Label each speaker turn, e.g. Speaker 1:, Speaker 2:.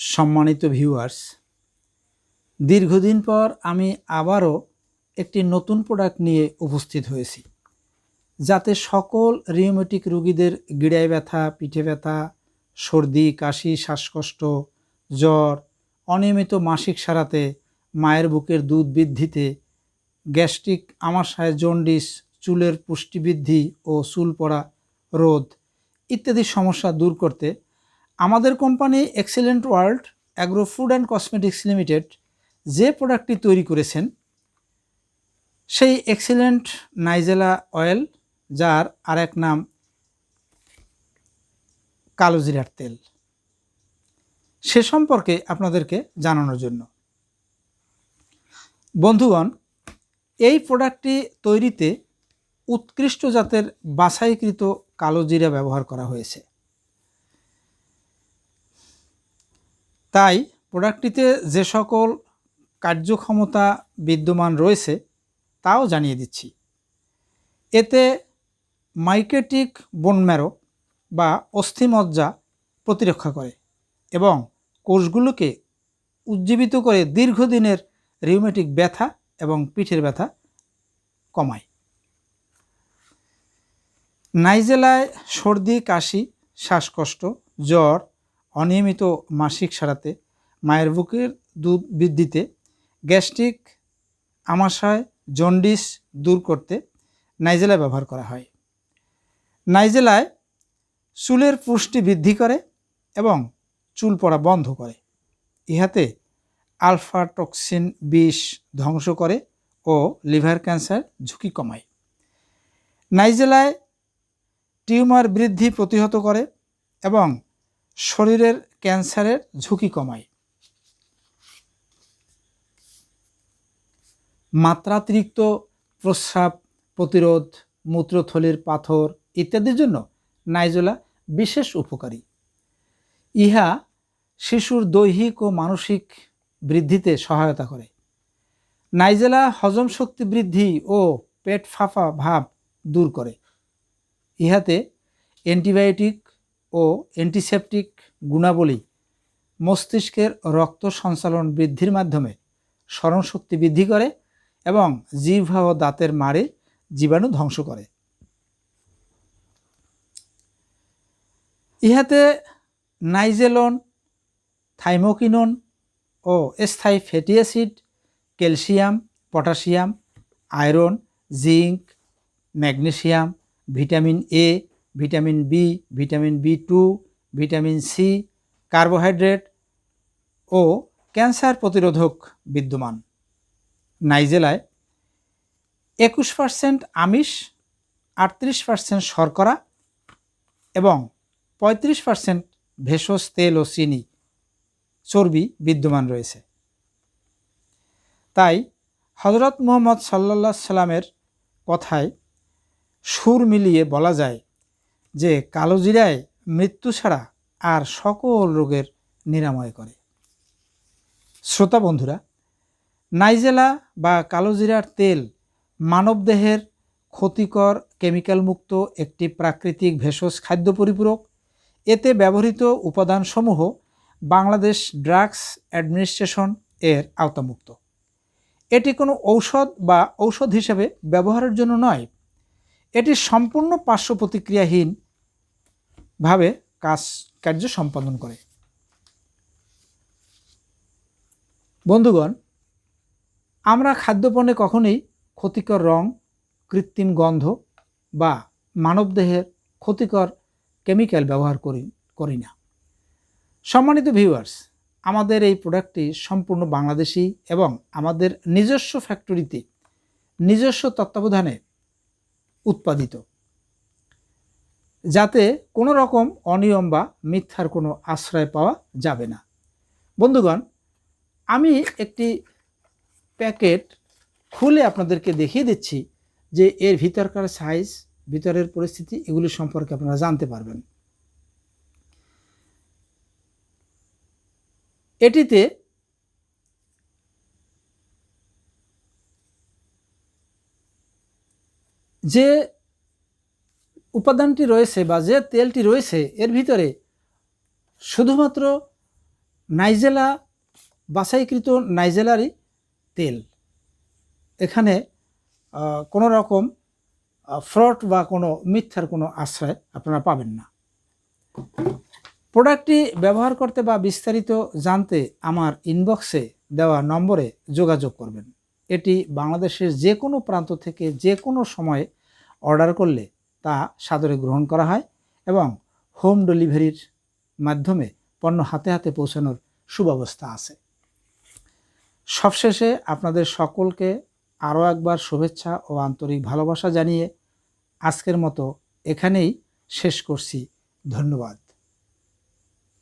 Speaker 1: সম্মানিত ভিউয়ার্স দীর্ঘদিন পর আমি আবারও একটি নতুন প্রোডাক্ট নিয়ে উপস্থিত হয়েছি, যাতে সকল রিউমেটিক রোগীদের গিড়ায় ব্যথা, পিঠে ব্যথা, সর্দি, কাশি, শ্বাসকষ্ট, জ্বর, অনিয়মিত মাসিক সারাতে, মায়ের বুকের দুধ বৃদ্ধিতে, গ্যাস্ট্রিক, আমাশায়, জন্ডিস, চুলের পুষ্টিবৃদ্ধি ও চুল পড়া রোধ ইত্যাদি সমস্যা দূর করতে আমাদের company excellent world agro food and cosmetics limited যে প্রোডাক্টটি তৈরি করেছেন, সেই এক্সিলেন্ট নাইজেলা অয়েল, যার আরেক নাম কালোজিরার তেল। সে সম্পর্কে আপনাদেরকে জানানোর জন্য। বন্ধুগণ, এই প্রোডাক্টটি তৈরিতে উৎকৃষ্ট জাতের বাছাইকৃত কালো জিরা ব্যবহার করা হয়েছে। তাই প্রোডাক্টটিতে যে সকল কার্যক্ষমতা বিদ্যমান রয়েছে, তাও জানিয়ে দিচ্ছি। এতে মাইকেটিক বোনম্যারো বা অস্থিমজ্জা প্রতিরক্ষা করে এবং কোষগুলোকে উজ্জীবিত করে দীর্ঘদিনের রিউমেটিক ব্যথা এবং পিঠের ব্যথা কমায়। নাইজেলায় সর্দি, কাশি, শ্বাসকষ্ট, জ্বর অনিয়মিত মাসিক সারাতে, মায়ের বুকের দুধ বৃদ্ধিতে, গ্যাস্ট্রিক আমাশয় জন্ডিস দূর করতে নাইজেলা ব্যবহার করা হয়। নাইজেলায় চুলের পুষ্টি বৃদ্ধি করে এবং চুল পড়া বন্ধ করে। ইহাতে আলফা টক্সিন বিষ ধ্বংস করে ও লিভার ক্যান্সার ঝুঁকি কমায়। নাইজেলায় টিউমার বৃদ্ধি প্রতিহত করে এবং শরীরের ক্যান্সারের ঝুঁকি কমায়। মাত্রাতিরিক্ত প্রস্রাব, প্রতিরোধ, মূত্রথলির পাথর ইত্যাদির জন্য নাইজোলা বিশেষ উপকারী। ইহা শিশুর দৈহিক ও মানসিক বৃদ্ধিতে সহায়তা করে। নাইজেলা হজম শক্তি বৃদ্ধি ও পেট ফাঁপা ভাব দূর করে। ইহাতে অ্যান্টিবায়োটিক ও অ্যান্টিসেপটিক গুণাবলী মস্তিষ্কের রক্ত সঞ্চালন বৃদ্ধির মাধ্যমে স্মরণশক্তি বৃদ্ধি করে এবং জিহ্বা ও দাঁতের মারে জীবাণু ধ্বংস করে। ইহাতে নাইজেলন, থাইমোকিনন ও স্থায়ী fatty acid, calcium, potassium, iron, zinc, magnesium, vitamin A vitamin B vitamin B two, vitamin C, carbohydrate O cancer প্রতিরোধক বিদ্যমান। নাইজেলায় একুশ পার্সেন্ট আমিষ, আটত্রিশ পার্সেন্ট শর্করা এবং পঁয়ত্রিশ পার্সেন্ট ভেষজ, তেল ও চিনি চর্বি বিদ্যমান রয়েছে। তাই হজরত মোহাম্মদ সাল্লা সাল্লামের কথায় সুর মিলিয়ে বলা যায় যে কালো জিরায় মৃত্যু ছাড়া আর সকল রোগের নিরাময় করে। শ্রোতা বন্ধুরা, নাইজেলা বা কালোজিরার তেল মানবদেহের ক্ষতিকর কেমিক্যালমুক্ত একটি প্রাকৃতিক ভেষজ খাদ্য পরিপূরক। এতে ব্যবহৃত উপাদানসমূহ বাংলাদেশ ড্রাগস অ্যাডমিনিস্ট্রেশন এর আওতামুক্ত। এটি কোনো ঔষধ বা ঔষধ হিসেবে ব্যবহারের জন্য নয় এটি সম্পূর্ণ পার্শ্ব প্রতিক্রিয়াহীনভাবে কাজ কার্য সম্পাদন করে। বন্ধুগণ, আমরা খাদ্যপণ্যে কখনোই ক্ষতিকর রং, কৃত্রিম গন্ধ বা মানবদেহের ক্ষতিকর কেমিক্যাল ব্যবহার করি করি না। সম্মানিত ভিউয়ার্স, আমাদের এই প্রোডাক্টটি সম্পূর্ণ বাংলাদেশি এবং আমাদের নিজস্ব ফ্যাক্টরিতে নিজস্ব তত্ত্বাবধানে উৎপাদিত। যাতে কোনো রকম অনিয়ম বা মিথ্যার কোনো আশ্রয় পাওয়া যাবে না। বন্ধুগণ, আমি একটি প্যাকেট খুলে আপনাদেরকে দেখিয়ে দিচ্ছি যে এর ভিতরকার সাইজ, ভিতরের পরিস্থিতি এগুলি সম্পর্কে আপনারা জানতে পারবেন। এটিতে যে উপাদানটি রয়েছে বা যে তেলটি রয়েছে, এর ভিতরে শুধুমাত্র নাইজেলা, বাছাইকৃত নাইজেলারই তেল। এখানে কোনো রকম ফ্রড বা কোনো মিথ্যার কোনো আশ্রয় আপনারা পাবেন না। প্রোডাক্টটি ব্যবহার করতে বা বিস্তারিত জানতে আমার ইনবক্সে দেওয়া নম্বরে যোগাযোগ করবেন। এটি বাংলাদেশের যে কোনো প্রান্ত থেকে যে কোনো সময়ে অর্ডার করলে তা সাদরে গ্রহণ করা হয় এবং হোম ডেলিভারির মাধ্যমে পণ্য হাতে হাতে পৌঁছানোর সুব্যবস্থা আছে। সবশেষে আপনাদের সকলকে আরও একবার শুভেচ্ছা ও আন্তরিক ভালোবাসা জানিয়ে আজকের মতো এখানেই শেষ করছি। ধন্যবাদ।